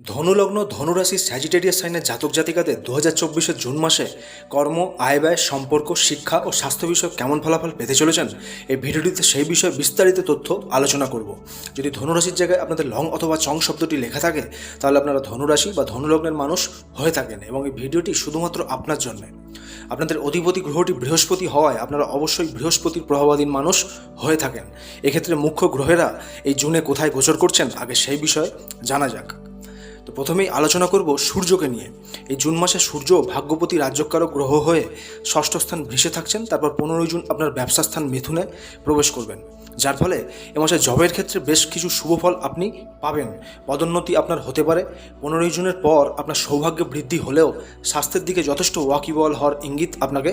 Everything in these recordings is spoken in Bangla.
ধনুলগ্ন ধনুরাশি স্যাজিটেরিয়াস সাইনের জাতক জাতিকাদের দু হাজার চব্বিশের জুন মাসে কর্ম, আয় ব্যয়, সম্পর্ক, শিক্ষা ও স্বাস্থ্য বিষয়ে কেমন ফলাফল পেতে চলেছেন? এই ভিডিওটিতে সেই বিষয়ে বিস্তারিত তথ্য আলোচনা করব। যদি ধনুরাশির জায়গায় আপনাদের লং অথবা চং শব্দটি লেখা থাকে, তাহলে আপনারা ধনুরাশি বা ধনুলগ্নের মানুষ হয়ে থাকেন এবং এই ভিডিওটি শুধুমাত্র আপনার জন্য। আপনাদের অধিপতি গ্রহটি বৃহস্পতি হওয়ায় আপনারা অবশ্যই বৃহস্পতির প্রভাবাধীন মানুষ হয়ে থাকেন। এক্ষেত্রে মুখ্য গ্রহেরা এই জুনে কোথায় গোচর করছেন, আগে সেই বিষয়ে জানা যাক। তো প্রথমেই আলোচনা করব সূর্যকে নিয়ে। এই জুন মাসে সূর্য ভাগ্যপতি রাজ্যকারক গ্রহ হয়ে ষষ্ঠ স্থান ভেসে থাকছেন, তারপর পনেরোই জুন আপনার ব্যবসা স্থান মিথুনে প্রবেশ করবেন। যার ফলে এ মাসে জবের ক্ষেত্রে বেশ কিছু শুভ ফল আপনি পাবেন, পদোন্নতি আপনার হতে পারে। পনেরোই জুনের পর আপনার সৌভাগ্য বৃদ্ধি হলেও স্বাস্থ্যের দিকে যথেষ্ট ওয়াকিবল হওয়ার ইঙ্গিত আপনাকে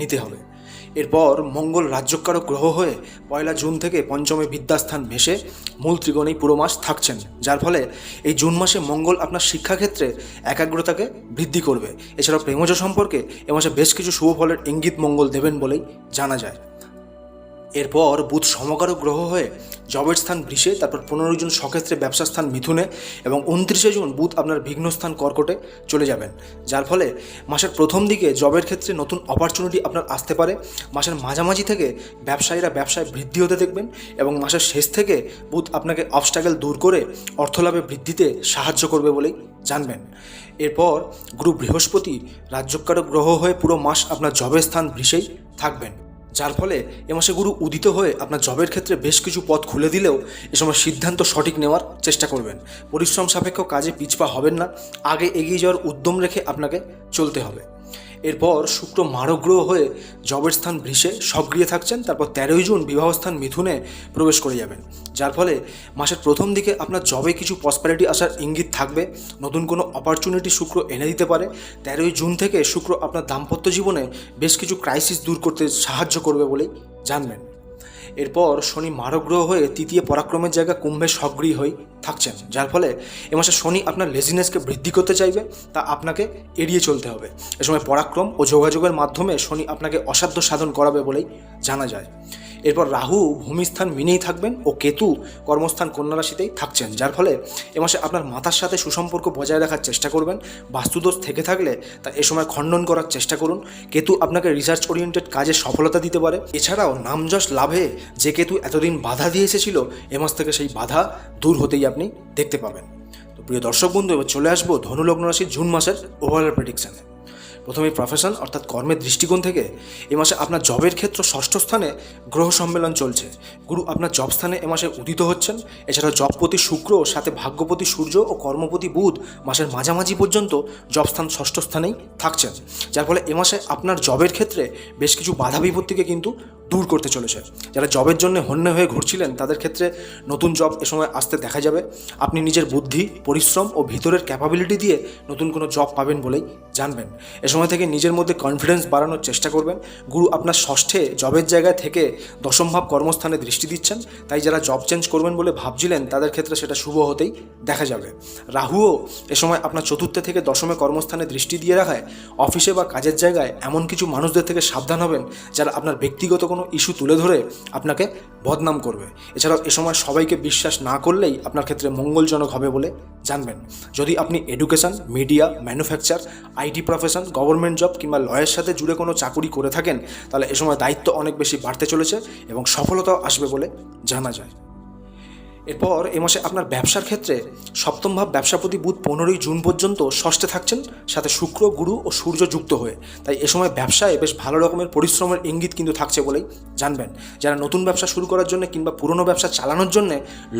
নিতে হবে। এরপর মঙ্গল রাজ্যকারক গ্রহ হয়ে পয়লা জুন থেকে পঞ্চমে বিদ্যাস্থান ভেসে মূল ত্রিগণেই পুরো মাস থাকছেন, যার ফলে এই জুন মাসে মঙ্গল আপনার শিক্ষাক্ষেত্রে একাগ্রতাকে বৃদ্ধি করবে। এছাড়াও প্রেমজ সম্পর্কে এ মাসে বেশ কিছু শুভ ফলের ইঙ্গিত মঙ্গল দেবেন বলেই জানা যায়। এরপর বুধ সমকারক গ্রহ হয়ে জবের স্থান বৃষে তারপর পনেরোই জুন সক্ষেত্রে ব্যবসা স্থান মিথুনে এবং উনত্রিশে জুন বুধ আপনার বিঘ্ন স্থান কর্কটে চলে যাবেন। যার ফলে মাসের প্রথম দিকে জবের ক্ষেত্রে নতুন অপরচুনিটি আপনার আসতে পারে। মাসের মাঝামাঝি থেকে ব্যবসায়ীরা ব্যবসায় বৃদ্ধি হতে দেখবেন এবং মাসের শেষ থেকে বুধ আপনাকে অবস্ট্রাগল দূর করে অর্থলাভে বৃদ্ধিতে সাহায্য করবে বলেই জানবেন। এরপর গুরু বৃহস্পতি রাজ্যকারক গ্রহ হয়ে পুরো মাস আপনার জবের স্থান বৃষেই থাকবেন। যার ফলে এ মাসে গুরু উদিত হয়ে আপনার জবের ক্ষেত্রে বেশ কিছু পথ খুলে দিলেও এ সময় সিদ্ধান্ত সঠিক নেওয়ার চেষ্টা করবেন। পরিশ্রম সাপেক্ষ কাজে পিছপা হবেন না। আগে এগিয়ে যাওয়ার উদ্যম রেখে আপনাকে চলতে হবে। এরপর শুক্র মারগ্রহ হয়ে জবের স্থান বৃষে সক্রিয় থাকছেন, তারপর তেরোই জুন বিবাহস্থান মিথুনে প্রবেশ করে যাবেন। যার ফলে মাসের প্রথম দিকে আপনার জবে কিছু প্রসপারিটি আসার ইঙ্গিত থাকবে। নতুন কোনো অপরচুনিটি শুক্র এনে দিতে পারে। তেরোই জুন থেকে শুক্র আপনার দাম্পত্য জীবনে বেশ কিছু ক্রাইসিস দূর করতে সাহায্য করবে বলেই জানবেন। এরপর শনি মারগ্রহ হয়ে তৃতীয় পরাক্রমের জায়গা কুম্ভে সক্রিয় হয়ে থাকছেন, যার ফলে এ মাসে শনি আপনার লেজিনেসকে বৃদ্ধি করতে চাইবে, তা আপনাকে এড়িয়ে চলতে হবে। এ সময় পরাক্রম ও যোগাযোগের মাধ্যমে শনি আপনাকে অসাধ্য সাধন করাবে বলেই জানা যায়। এরপর রাহু ভূমিস্থান মিনেই থাকবেন ও কেতু কর্মস্থান কন্যা রাশিতেই থাকছেন, যার ফলে এ মাসে আপনার মাতার সাথে সুসম্পর্ক বজায় রাখার চেষ্টা করবেন, বাস্তুদোষ থেকে থাকলে তা এ সময় খণ্ডন করার চেষ্টা করুন। কেতু আপনাকে রিসার্চ ওরিয়েন্টেড কাজে সফলতা দিতে পারে। এছাড়াও নামযশ লাভে যে কেতু এতদিন বাধা দিয়ে এসেছিল, এ মাস থেকে সেই বাধা দূর হতেই আপনি দেখতে পাবেন তো প্রিয় দর্শক বন্ধু, এবার চলে আসব ধনুলগ্ন রাশির জুন মাসের ওভারঅল প্রেডিকশানে প্রথমে প্রফেশন অর্থাৎ কর্মের দৃষ্টিকোণ থেকে এ মাসে আপনার জবের ক্ষেত্র ষষ্ঠ স্থানে গ্রহ সম্মেলন চলছে। গুরু, আপনার জব স্থানে এ মাসে উদিত হচ্ছেন। এছাড়া জবপতি শুক্র, সাথে ভাগ্যপতি সূর্য ও কর্মপতি বুধ মাসের মাঝামাঝি পর্যন্ত জব স্থান ষষ্ঠ স্থানেই থাকছেন। যার ফলে এ মাসে আপনার জবের ক্ষেত্রে বেশ কিছু বাধা বিপত্তিকে কিন্তু দূর করতে চলেছে। যারা জবের জন্য হন্যে হয়ে ঘুরছিলেন, তাদের ক্ষেত্রে নতুন জব এ সময় আসতে দেখা যাবে। আপনি নিজের বুদ্ধি, পরিশ্রম ও ভিতরের ক্যাপাবিলিটি দিয়ে নতুন কোনো জব পাবেন বলেই জানবেন। এ সময় থেকে নিজের মধ্যে কনফিডেন্স বাড়ানোর চেষ্টা করবেন। গুরু আপনার ষষ্ঠে জবের জায়গায় থেকে দশম ভাব কর্মস্থানে দৃষ্টি দিচ্ছেন। তাই যারা জব চেঞ্জ করবেন বলে ভাবছিলেন, তাদের ক্ষেত্রে সেটা শুভ হতেই দেখা যাবে। রাহুও এ সময় আপনার চতুর্থে থেকে দশমে কর্মস্থানে দৃষ্টি দিয়ে রাখায় অফিসে বা কাজের জায়গায় এমন কিছু মানুষদের থেকে সাবধান হবেন যারা আপনার ব্যক্তিগত কোনো ইস্যু তুলে ধরে আপনাকে বদনাম করবে। এছাড়াও এ সময় সবাইকে বিশ্বাস না করলেই আপনার ক্ষেত্রে মঙ্গলজনক হবে বলে জানবেন। যদি আপনি education media manufacture IT profession government job কিংবা লয়ের সাথে জুড়ে কোনো চাকুরি করে থাকেন, তাহলে এ সময় দায়িত্ব অনেক বেশি বাড়তে চলেছে এবং সফলতাও আসবে বলে জানা যায়। এরপর এ মাসে আপনার ব্যবসার ক্ষেত্রে সপ্তম ভাব ব্যবসাপতি বুধ পনেরোই জুন পর্যন্ত ষষ্ঠে থাকছেন, সাথে শুক্র, গুরু ও সূর্য যুক্ত হয়ে। তাই এ সময় ব্যবসায় বেশ ভালো রকমের পরিশ্রমের ইঙ্গিত কিন্তু থাকছে বলেই জানবেন। যারা নতুন ব্যবসা শুরু করার জন্য কিংবা পুরনো ব্যবসা চালানোর জন্য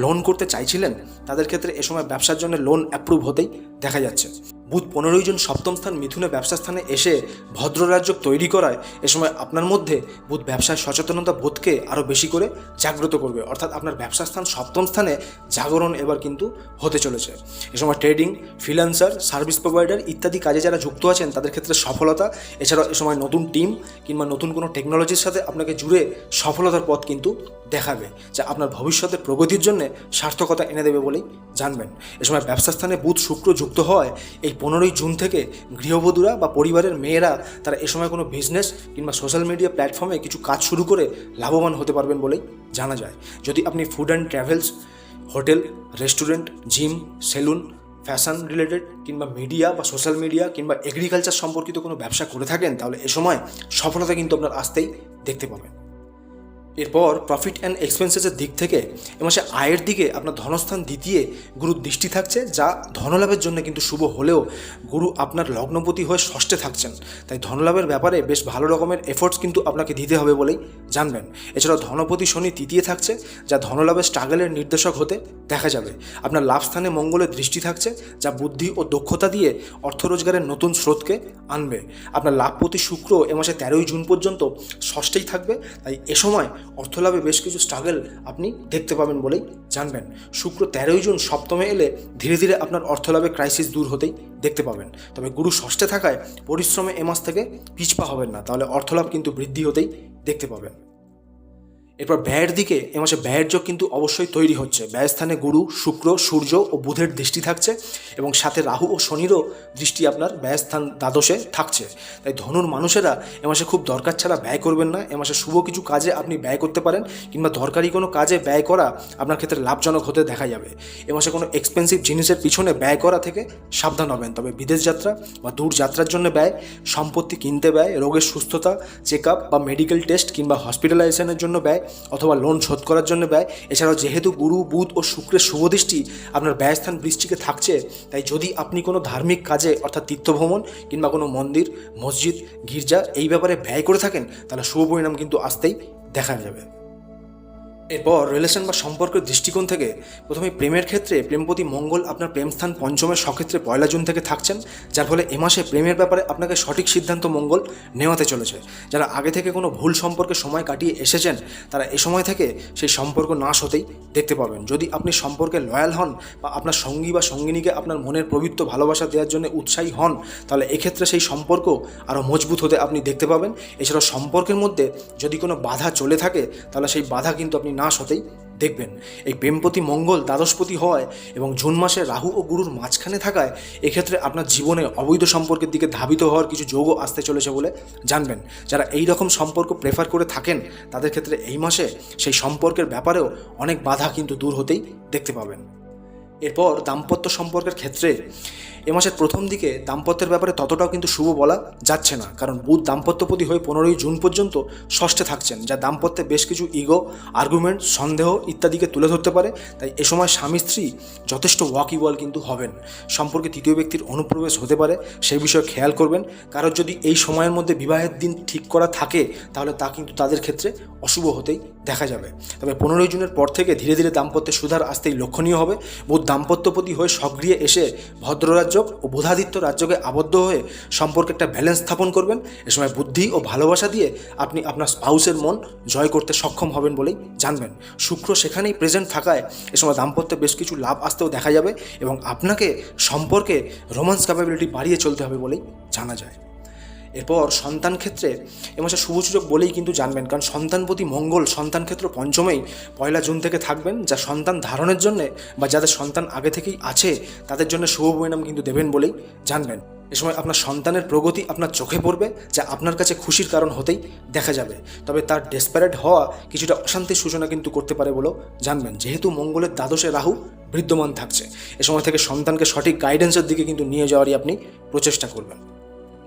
লোন করতে চাইছিলেন, তাদের ক্ষেত্রে এ সময় ব্যবসার জন্য লোন অ্যাপ্রুভ হতেই দেখা যাচ্ছে। বুধ পনেরোই জন সপ্তম স্থান মিথুনে ব্যবসা স্থানে এসে ভদ্ররাজ্য তৈরি করায় এ সময় আপনার মধ্যে বুধ ব্যবসায় সচেতনতা বোধকে আরও বেশি করে জাগ্রত করবে। অর্থাৎ আপনার ব্যবসা স্থান সপ্তম স্থানে জাগরণ এবার কিন্তু হতে চলেছে। এ সময় ট্রেডিং, ফ্রিল্যান্সার, সার্ভিস প্রোভাইডার ইত্যাদি কাজে যারা যুক্ত আছেন, তাদের ক্ষেত্রে সফলতা। এছাড়াও এ সময় নতুন টিম কিংবা নতুন কোনো টেকনোলজির সাথে আপনাকে জুড়ে সফলতার পথ কিন্তু দেখাবে, যা আপনার ভবিষ্যতের প্রগতির জন্য সার্থকতা এনে দেবে বলেই জানবেন। এ সময় ব্যবসা স্থানে বুধ শুক্র যুক্ত হওয়ায় এই পনেরোই জুন থেকে গৃহবধূরা বা পরিবারের মেয়েরা তারা এ সময় কোনো বিজনেস কিংবা সোশ্যাল মিডিয়া প্ল্যাটফর্মে কিছু কাজ শুরু করে লাভবান হতে পারবেন বলেই জানা যায়। যদি আপনি food and travels hotel restaurant gym salon fashion related কিংবা মিডিয়া বা সোশ্যাল মিডিয়া কিংবা এগ্রিকালচার সম্পর্কিত কোনো ব্যবসা করে থাকেন, তাহলে এ সময় সফলতা কিন্তু আপনার আসতেই দেখতে পাবেন। এরপর প্রফিট অ্যান্ড এক্সপেন্সেসের দিক থেকে এ মাসে আয়ের দিকে আপনার ধনস্থান দ্বিতীয় গুরুর দৃষ্টি থাকছে, যা ধনলাভের জন্য কিন্তু শুভ হলেও গুরু আপনার লগ্নপতি হয়ে ষষ্ঠে থাকছেন। তাই ধনলাভের ব্যাপারে বেশ ভালো রকমের এফোর্টস কিন্তু আপনাকে দিতে হবে বলেই জানবেন। এছাড়াও ধনপতি শনি তৃতীয় থাকছে, যা ধনলাভের স্ট্রাগলের নির্দেশক হতে দেখা যাবে। আপনার লাভস্থানে মঙ্গলের দৃষ্টি থাকছে, যা বুদ্ধি ও দক্ষতা দিয়ে অর্থ রোজগারের নতুন স্রোতকে আনবে। আপনার লাভপতি শুক্র এ মাসে তেরোই জুন পর্যন্ত ষষ্ঠেই থাকবে, তাই এ সময় অর্থলাভে বেশ কিছু স্ট্রাগল আপনি দেখতে পাবেন বলেই জানবেন। শুক্র তেরোই জুন সপ্তমে এলে ধীরে ধীরে আপনার অর্থলাভে ক্রাইসিস দূর হতেই দেখতে পাবেন। তবে গুরু ষষ্ঠে থাকায় পরিশ্রমে এ মাস থেকে পিছপা হবেন না, তাহলে অর্থলাভ কিন্তু বৃদ্ধি হতেই দেখতে পাবেন। এরপর ব্যয়ের দিকে এ মাসে ব্যয়ের যোগ কিন্তু অবশ্যই তৈরি হচ্ছে। ব্যয়স্থানে গুরু, শুক্র, সূর্য ও বুধের দৃষ্টি থাকছে এবং সাথে রাহু ও শনিরও দৃষ্টি আপনার ব্যয়স্থান দ্বাদশে থাকছে। তাই ধনুর মানুষেরা এ মাসে খুব দরকার ছাড়া ব্যয় করবেন না। এ মাসে শুভ কিছু কাজে আপনি ব্যয় করতে পারেন কিংবা দরকারি কোনো কাজে ব্যয় করা আপনার ক্ষেত্রে লাভজনক হতে দেখা যাবে। এ মাসে কোনো এক্সপেন্সিভ জিনিসের পিছনে ব্যয় করা থেকে সাবধান হবেন। তবে বিদেশ যাত্রা বা দূর যাত্রার জন্য ব্যয়, সম্পত্তি কিনতে ব্যয়, রোগের সুস্থতা চেক আপ বা মেডিকেল টেস্ট কিংবা হসপিটালাইজেশনের জন্য ব্যয় অথবা লোন শোধ করার জন্য ব্যয়। এছাড়াও যেহেতু গুরু, বুধ ও শুক্রের শুভদৃষ্টি আপনার ব্যয়স্থান বৃষ্টিকে থাকছে, তাই যদি আপনি কোনো ধার্মিক কাজে, অর্থাৎ তীর্থভ্রমণ কিংবা কোনো মন্দির, মসজিদ, গির্জা এই ব্যাপারে ব্যয় করে থাকেন, তাহলে শুভ পরিণাম কিন্তু আসতেই দেখা যাবে। এরপর রিলেশন বা সম্পর্কের দৃষ্টিকোণ থেকে প্রথমে প্রেমের ক্ষেত্রে প্রেমপতি মঙ্গল আপনার প্রেমস্থান পঞ্চমের সক্ষেত্রে পয়লা জুন থেকে থাকছেন, যার ফলে এ মাসে প্রেমের ব্যাপারে আপনাকে সঠিক সিদ্ধান্ত মঙ্গল নেওয়াতে চলেছে। যারা আগে থেকে কোনো ভুল সম্পর্কে সময় কাটিয়ে এসেছেন, তারা এ সময় থেকে সেই সম্পর্ক নাশ হতেই দেখতে পাবেন। যদি আপনি সম্পর্কে লয়াল হন বা আপনার সঙ্গী বা সঙ্গিনীকে আপনার মনের পবিত্র ভালোবাসা দেওয়ার জন্য উৎসাহী হন, তাহলে এক্ষেত্রে সেই সম্পর্ক আরও মজবুত হতে আপনি দেখতে পাবেন। এছাড়াও সম্পর্কের মধ্যে যদি কোনো বাধা চলে থাকে, তাহলে সেই বাধা কিন্তু আপনি নাশ হতেই দেখবেন। এই বেমপতি মঙ্গল দ্বাদশপতি হওয়ায় এবং জুন মাসে রাহু ও গুরুর মাঝখানে থাকায় এক্ষেত্রে আপনার জীবনে অবৈধ সম্পর্কের দিকে ধাবিত হওয়ার কিছু যোগও আসতে চলেছে বলে জানবেন। যারা এই রকম সম্পর্ক প্রেফার করে থাকেন, তাদের ক্ষেত্রে এই মাসে সেই সম্পর্কের ব্যাপারেও অনেক বাধা কিন্তু দূর হতেই দেখতে পাবেন। এরপর দাম্পত্য সম্পর্কের ক্ষেত্রে এ মাসের প্রথম দিকে দাম্পত্যের ব্যাপারে ততটাও কিন্তু শুভ বলা যাচ্ছে না। কারণ বুধ দাম্পত্যপতি হয়ে পনেরোই জুন পর্যন্ত ষষ্ঠে থাকছেন, যা দাম্পত্যে বেশ কিছু ইগো আর্গুমেন্ট সন্দেহ ইত্যাদিকে তুলে ধরতে পারে। তাই এ সময় স্বামী স্ত্রী যথেষ্ট ওয়াকিবল কিন্তু হবেন। সম্পর্কে তৃতীয় ব্যক্তির অনুপ্রবেশ হতে পারে সেই বিষয়ে খেয়াল করবেন। কারোর যদি এই সময়ের মধ্যে বিবাহের দিন ঠিক করা থাকে, তাহলে তা কিন্তু তাদের ক্ষেত্রে অশুভ হতেই দেখা যাবে। তবে পনেরোই জুনের পর থেকে ধীরে ধীরে দাম্পত্যে সুধার আসতেই লক্ষণীয় হবে। বুধ দাম্পত্যপতি হয়ে সক্রিয় এসে ভদ্ররাজ্য ও বোধাদিত্য রাজ্যকে আবদ্ধ হয়ে সম্পর্কে একটা ব্যালেন্স স্থাপন করবেন, এ সময় বুদ্ধি ও ভালোবাসা দিয়ে আপনি আপনার স্পাউসের মন জয় করতে সক্ষম হবেন বলেই জানবেন। শুক্র সেখানেই প্রেজেন্ট থাকায় এ সময় দাম্পত্যে বেশ কিছু লাভ আসতেও দেখা যাবে এবং আপনাকে সম্পর্কে রোমান্স ক্যাপাবিলিটি বাড়িয়ে চলতে হবে বলেই জানা যায়। এরপর সন্তান ক্ষেত্রে এ মাসে শুভ সুযোগ বলেই কিন্তু জানবেন। কারণ সন্তানপতি মঙ্গল, সন্তান ক্ষেত্র পঞ্চমেই পয়লা জুন থেকে থাকবেন, যা সন্তান ধারণের জন্যে বা যাদের সন্তান আগে থেকেই আছে, তাদের জন্য শুভ পরিণাম কিন্তু দেবেন বলেই জানবেন। এ সময় আপনার সন্তানের প্রগতি আপনার চোখে পড়বে, যা আপনার কাছে খুশির কারণ হতেই দেখা যাবে। তবে তার ডেসপারেট হওয়া কিছুটা অশান্তির সূচনা কিন্তু করতে পারে বলেও জানবেন। যেহেতু মঙ্গলের দ্বাদশে রাহু বিদ্যমান থাকছে, এ সময় থেকে সন্তানকে সঠিক গাইডেন্সের দিকে কিন্তু নিয়ে যাওয়ারই আপনি প্রচেষ্টা করবেন।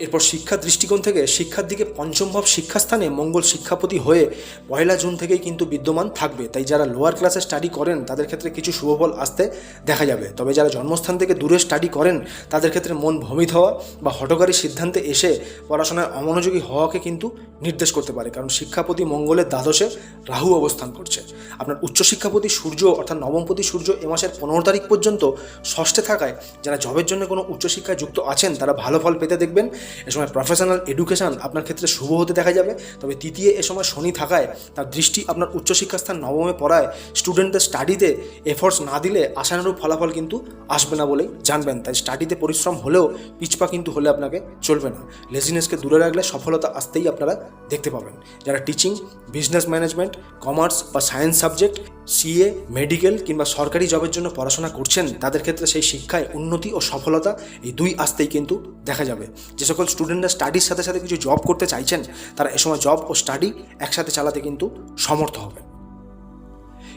এরপর শিক্ষা দৃষ্টিকোণ থেকে শিক্ষার দিকে পঞ্চম ভাব শিক্ষাস্থানে মঙ্গল শিক্ষাপতি হয়ে পয়লা জুন থেকেই কিন্তু বিদ্যমান থাকবে। তাই যারা লোয়ার ক্লাসে স্টাডি করেন, তাদের ক্ষেত্রে কিছু শুভফল আসতে দেখা যাবে। তবে যারা জন্মস্থান থেকে দূরে স্টাডি করেন, তাদের ক্ষেত্রে মন ভমিত হওয়া বা হটকারী সিদ্ধান্তে এসে পড়াশোনায় অমনোযোগী হওয়াকে কিন্তু নির্দেশ করতে পারে। কারণ শিক্ষাপতি মঙ্গলের দ্বাদশে রাহু অবস্থান করছে। আপনার উচ্চশিক্ষাপতি সূর্য অর্থাৎ নবমপতি সূর্য এ মাসের পনেরো তারিখ পর্যন্ত ষষ্ঠে থাকায়, যারা জবের জন্য কোনো উচ্চশিক্ষায় যুক্ত আছেন, তারা ভালো ফল পেতে দেখবেন। এ সময় প্রফেশনাল এডুকেশন আপনার ক্ষেত্রে শুভ হতে দেখা যাবে। তবে তৃতীয় এ সময় শনি থাকায় তার দৃষ্টি আপনার উচ্চশিক্ষাস্থান নবমে পড়ায়। স্টুডেন্টদের স্টাডিতে এফোর্টস না দিলে আশানুরূপ ফলাফল কিন্তু আসবে না বলেই জানবেন। তাই স্টাডিতে পরিশ্রম হলেও পিছপা কিন্তু হলে আপনাকে চলবে না। লেজিনেসকে দূরে রাখলে সফলতা আসতেই আপনারা দেখতে পাবেন। যারা টিচিং বিজনেস ম্যানেজমেন্ট কমার্স বা সায়েন্স সাবজেক্ট সিএ মেডিকেল কিংবা সরকারি জবের জন্য পড়াশোনা করছেন, তাদের ক্ষেত্রে সেই শিক্ষায় উন্নতি ও সফলতা এই দুই আসতেই কিন্তু দেখা যাবে। যে সকল স্টুডেন্টরা স্টাডির সাথে সাথে কিছু জব করতে চাইছেন, তারা এ সময় জব ও স্টাডি একসাথে চালাতে কিন্তু সমর্থ হবে।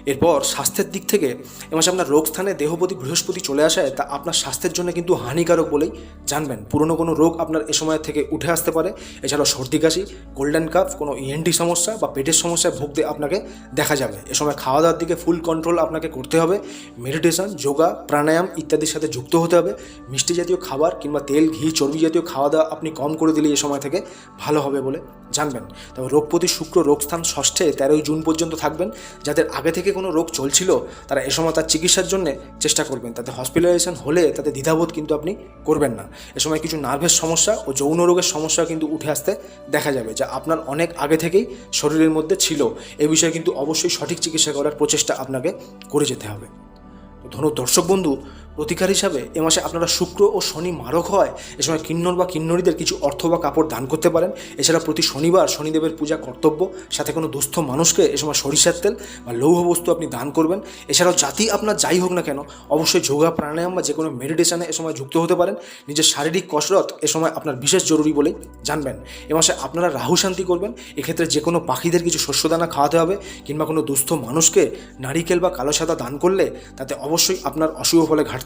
এরপর স্বাস্থ্যের দিক থেকে এ মাসে আপনার রোগস্থানে দেহপতি বৃহস্পতি চলে আসায় তা আপনার স্বাস্থ্যের জন্য কিন্তু হানিকারক বলেই জানবেন। পুরনো কোনো রোগ আপনার এ সময় থেকে উঠে আসতে পারে। এছাড়াও সর্দি, কাশি গোল্ডেন কাপ কোনো ইএনটি সমস্যা বা পেটের সমস্যায় ভুগতে আপনাকে দেখা যাবে। এ সময় খাওয়া দাওয়ার দিকে ফুল কন্ট্রোল আপনাকে করতে হবে। মেডিটেশন যোগা প্রাণায়াম ইত্যাদির সাথে যুক্ত হতে হবে। মিষ্টি জাতীয় খাবার কিংবা তেল, ঘি, চর্বি জাতীয় খাওয়া দাওয়া আপনি কম করে দিলে এ সময় থেকে ভালো হবে বলে জানবেন। তবে রোগপতি শুক্র রোগস্থান ষষ্ঠে তেরোই জুন পর্যন্ত থাকবেন। যাদের আগে থেকে কোনো রোগ চলছিল, তারা এ সময় তার চিকিৎসার জন্য চেষ্টা করবেন। তাতে হসপিটালাইজেশন হলে তাতে দ্বিধাবোধ কিন্তু আপনি করবেন না। এ সময় কিছু নার্ভের সমস্যা ও যৌন রোগের সমস্যা কিন্তু উঠে আসতে দেখা যাবে, যা আপনার অনেক আগে থেকেই শরীরের মধ্যে ছিল। এ বিষয়ে কিন্তু অবশ্যই সঠিক চিকিৎসা করার প্রচেষ্টা আপনাকে করে যেতে হবে। ধন্য ধনু দর্শক বন্ধু প্রতিকার হিসাবে এ মাসে আপনারা শুক্র ও শনি মারক হয়, এ সময় কিন্নর বা কিন্নরীদের কিছু অর্থ বা কাপড় দান করতে পারেন। এছাড়া প্রতি শনিবার শনিদেবের পূজা কর্তব্য, সাথে কোনো দুস্থ মানুষকে এ সময় সরিষার তেল বা লৌহ বস্তু আপনি দান করবেন। এছাড়াও জাতি আপনার যাই হোক না কেন, অবশ্যই যোগা, প্রাণায়াম বা যে কোনো মেডিটেশনে এ সময় যুক্ত হতে পারেন। নিজের শারীরিক কসরত এ সময় আপনার বিশেষ জরুরি বলেই জানবেন। এ মাসে আপনারা রাহু শান্তি করবেন। এক্ষেত্রে যে কোনো পাখিদের কিছু শস্যদানা খাওয়াতে হবে, কিংবা কোনো দুস্থ মানুষকে নারিকেল বা কালো সাদা দান করলে তাতে অবশ্যই আপনার অশুভ ফলে ঘাটতি